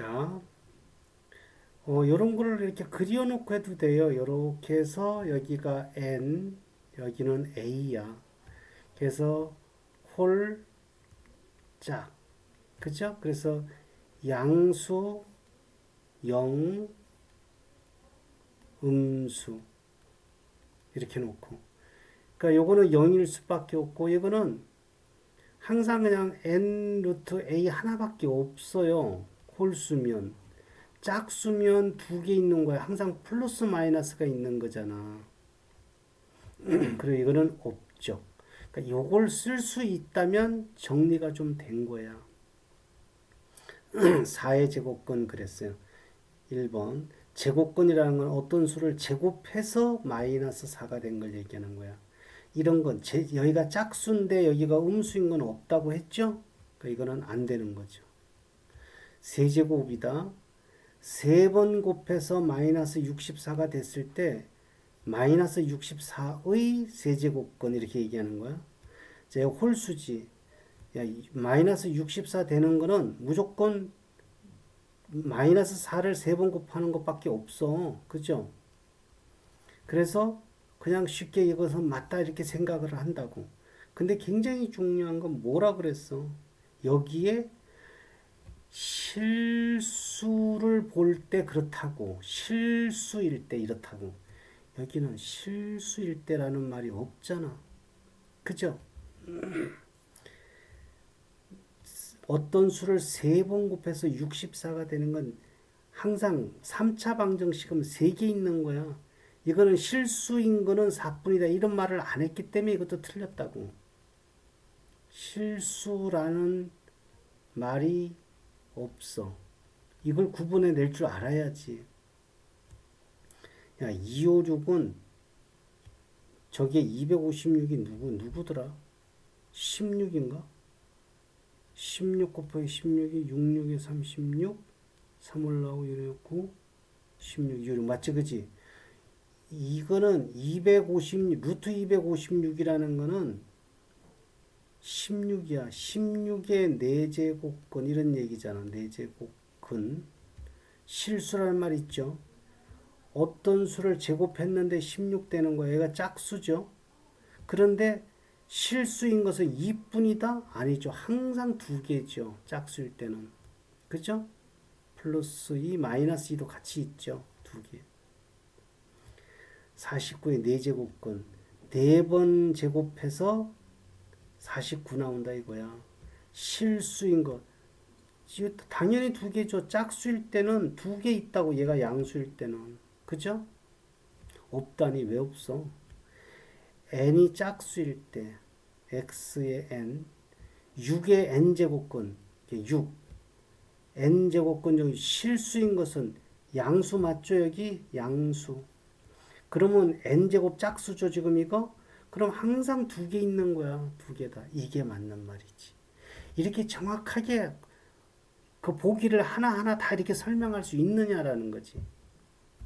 자, 어, 요런 거를 이렇게 그려놓고 해도 돼요. 요렇게 해서 여기가 N, 여기는 A야. 그래서 홀 짝. 그죠? 그래서 양수, 영, 음수. 이렇게 놓고. 그러니까 요거는 0일 수밖에 없고, 이거는 항상 그냥 N 루트 A 하나밖에 없어요. 홀수면. 짝수면 두 개 있는 거야. 항상 플러스 마이너스가 있는 거잖아. 그리고 이거는 없죠. 그러니까 요걸 쓸 수 있다면 정리가 좀 된 거야. 4의 제곱근 그랬어요. 1번. 제곱근이라는 건 어떤 수를 제곱해서 마이너스 4가 된 걸 얘기하는 거야. 이런 건 제, 여기가 짝수인데 여기가 음수인 건 없다고 했죠? 그러니까 이거는 안 되는 거죠. 세제곱이다. 세 번 곱해서 마이너스 64가 됐을 때 마이너스 64의 세제곱근 이렇게 얘기하는 거야. 자, 홀수지. 야, 마이너스 64 되는 거는 무조건 마이너스 4를 세 번 곱하는 것밖에 없어. 그죠? 그래서 그냥 쉽게 이것은 맞다 이렇게 생각을 한다고. 근데 굉장히 중요한 건 뭐라 그랬어? 여기에 실수를 볼 때 그렇다고 실수일 때 이렇다고. 여기는 실수일 때라는 말이 없잖아. 그죠? 어떤 수를 세 번 곱해서 64가 되는 건 항상 3차 방정식은 3개 있는 거야. 이거는 실수인 거는 4분이다. 이런 말을 안 했기 때문에 이것도 틀렸다고. 실수라는 말이 없어. 이걸 구분해 낼 줄 알아야지. 야, 256은 저게 256이 누구, 누구더라? 16인가? 16 곱하기 16이 66에 36, 3 올라오고 1고 16, 6 맞지, 그지? 이거는 256, 루트 256이라는 거는 16이야. 16의 4제곱근 이런 얘기잖아. 4제곱근. 실수라는 말 있죠. 어떤 수를 제곱했는데 16 되는 거야. 얘가 짝수죠. 그런데 실수인 것은 2뿐이다? 아니죠. 항상 두 개죠. 짝수일 때는. 그죠? 플러스 2, 마이너스 2도 같이 있죠. 두 개. 49의 4제곱근. 4번 제곱해서 49 나온다 이거야. 실수인 것. 당연히 두 개죠. 짝수일 때는 두 개 있다고 얘가 양수일 때는. 그죠? 없다니 왜 없어? n이 짝수일 때 x의 n 6의 n제곱근 6 n제곱근 중에 실수인 것은 양수 맞죠 여기? 양수 그러면 n제곱 짝수죠 지금 이거? 그럼 항상 두 개 있는 거야. 두 개다. 이게 맞는 말이지. 이렇게 정확하게 그 보기를 하나하나 다 이렇게 설명할 수 있느냐라는 거지.